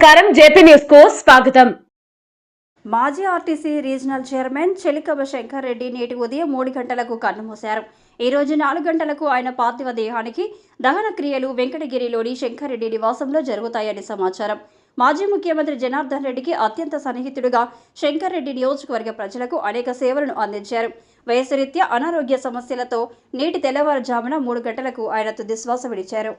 నమస్కారం. జేపీ న్యూస్కు స్వాగతం. మాజీ RTC regional chairman Chelikava Shankar Reddy నేటి ఉదయం మూడు గంటలకు కన్నుమూశారు ఈ రోజు నాలుగు గంటలకు ఆయన పార్థివ దేహానికి దహన క్రియలు వెంకటగిరిలోని శంకర్ రెడ్డి నివాసంలో జరుగుతాయని సమాచారం. మాజీ ముఖ్యమంత్రి జనార్దన్ రెడ్డికి అత్యంత సన్నిహితుడుగా శంకర్ రెడ్డి నియోజకవర్గ ప్రజలకు అనేక సేవలను అందించారు. వయసు రీత్యా అనారోగ్య సమస్యలతో నేటి తెల్లవారుజామున మూడు గంటలకు ఆయన తుదిశ్వాస విడిచారు.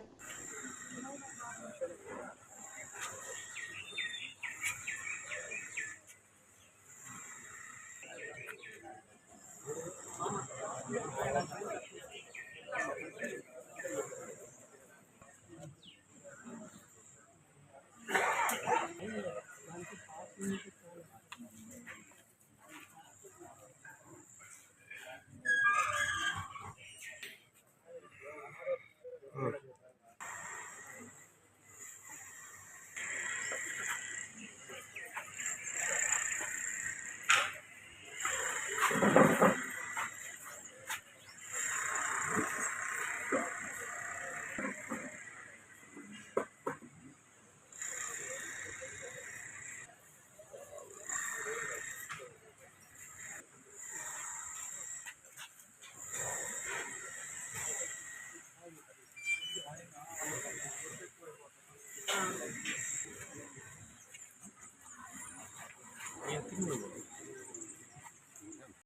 Thank you. কিছু নেব